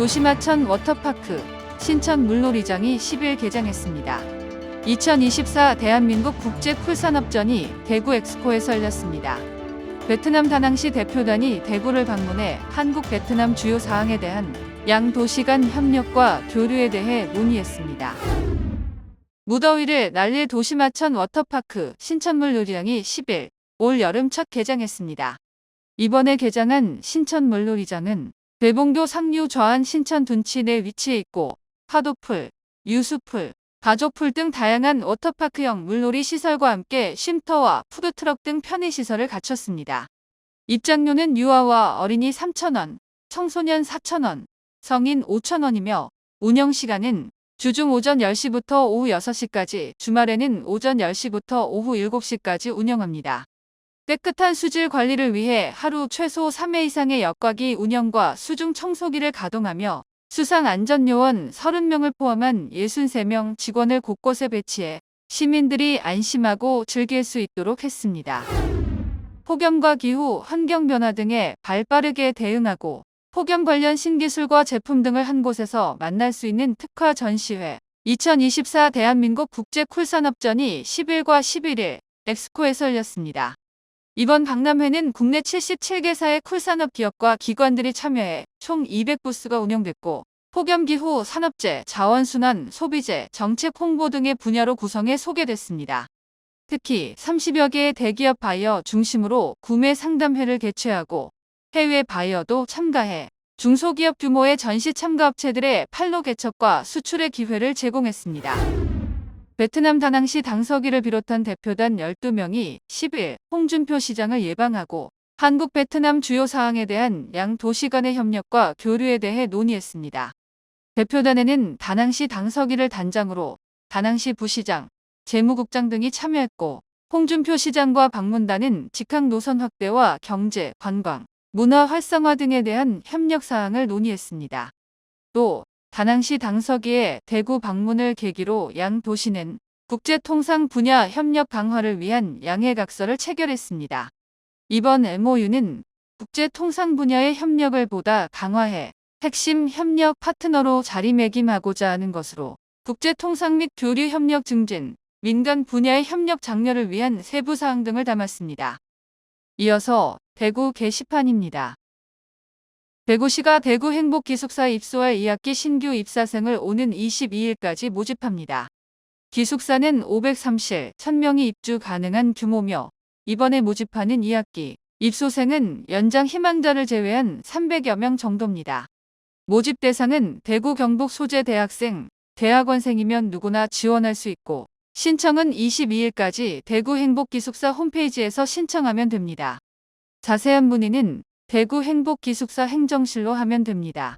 도시마천 워터파크 신천 물놀이장이 10일 개장했습니다. 2024 대한민국 국제 풀산업전이 대구 엑스코에서 열렸습니다. 베트남 다낭시 대표단이 대구를 방문해 한국 베트남 주요 사항에 대한 양 도시 간 협력과 교류에 대해 논의했습니다. 무더위를 날릴 도시마천 워터파크 신천물 놀이장이 10일 올 여름 첫 개장했습니다. 이번에 개장한 신천물 놀이장은 대봉도 상류 좌안 신천 둔치 내 위치해 있고 파도풀, 유수풀, 가족풀 등 다양한 워터파크형 물놀이 시설과 함께 쉼터와 푸드트럭 등 편의시설을 갖췄습니다. 입장료는 유아와 어린이 3,000원, 청소년 4,000원, 성인 5,000원이며 운영시간은 주중 오전 10시부터 오후 6시까지, 주말에는 오전 10시부터 오후 7시까지 운영합니다. 깨끗한 수질 관리를 위해 하루 최소 3회 이상의 역과기 운영과 수중 청소기를 가동하며 수상 안전요원 30명을 포함한 63명 직원을 곳곳에 배치해 시민들이 안심하고 즐길 수 있도록 했습니다. 폭염과 기후, 환경 변화 등에 발빠르게 대응하고 폭염 관련 신기술과 제품 등을 한 곳에서 만날 수 있는 특화 전시회 2024 대한민국 국제 쿨산업전이 10일과 11일 엑스코에서 열렸습니다. 이번 박람회는 국내 77개사의 쿨산업 기업과 기관들이 참여해 총 200부스가 운영됐고 폭염기후 산업재, 자원순환, 소비재, 정책 홍보 등의 분야로 구성해 소개됐습니다. 특히 30여 개의 대기업 바이어 중심으로 구매 상담회를 개최하고 해외 바이어도 참가해 중소기업 규모의 전시 참가 업체들의 판로 개척과 수출의 기회를 제공했습니다. 베트남 다낭시 당서기를 비롯한 대표단 12명이 10일 홍준표 시장을 예방하고 한국 베트남 주요 사항에 대한 양 도시 간의 협력과 교류에 대해 논의했습니다. 대표단에는 다낭시 당서기를 단장으로 다낭시 부시장, 재무국장 등이 참여했고 홍준표 시장과 방문단은 직항 노선 확대와 경제, 관광, 문화 활성화 등에 대한 협력 사항을 논의했습니다. 또 다낭시 당서기의 대구 방문을 계기로 양 도시는 국제통상 분야 협력 강화를 위한 양해각서를 체결했습니다. 이번 MOU는 국제통상 분야의 협력을 보다 강화해 핵심 협력 파트너로 자리매김하고자 하는 것으로 국제통상 및 교류 협력 증진, 민간 분야의 협력 장려를 위한 세부 사항 등을 담았습니다. 이어서 대구 게시판입니다. 대구시가 대구 행복기숙사 입소할 2학기 신규 입사생을 오는 22일까지 모집합니다. 기숙사는 503실, 1000명이 입주 가능한 규모며 이번에 모집하는 2학기 입소생은 연장 희망자를 제외한 300여 명 정도입니다. 모집 대상은 대구 경북 소재 대학생, 대학원생이면 누구나 지원할 수 있고 신청은 22일까지 대구 행복기숙사 홈페이지에서 신청하면 됩니다. 자세한 문의는 대구 행복기숙사 행정실로 하면 됩니다.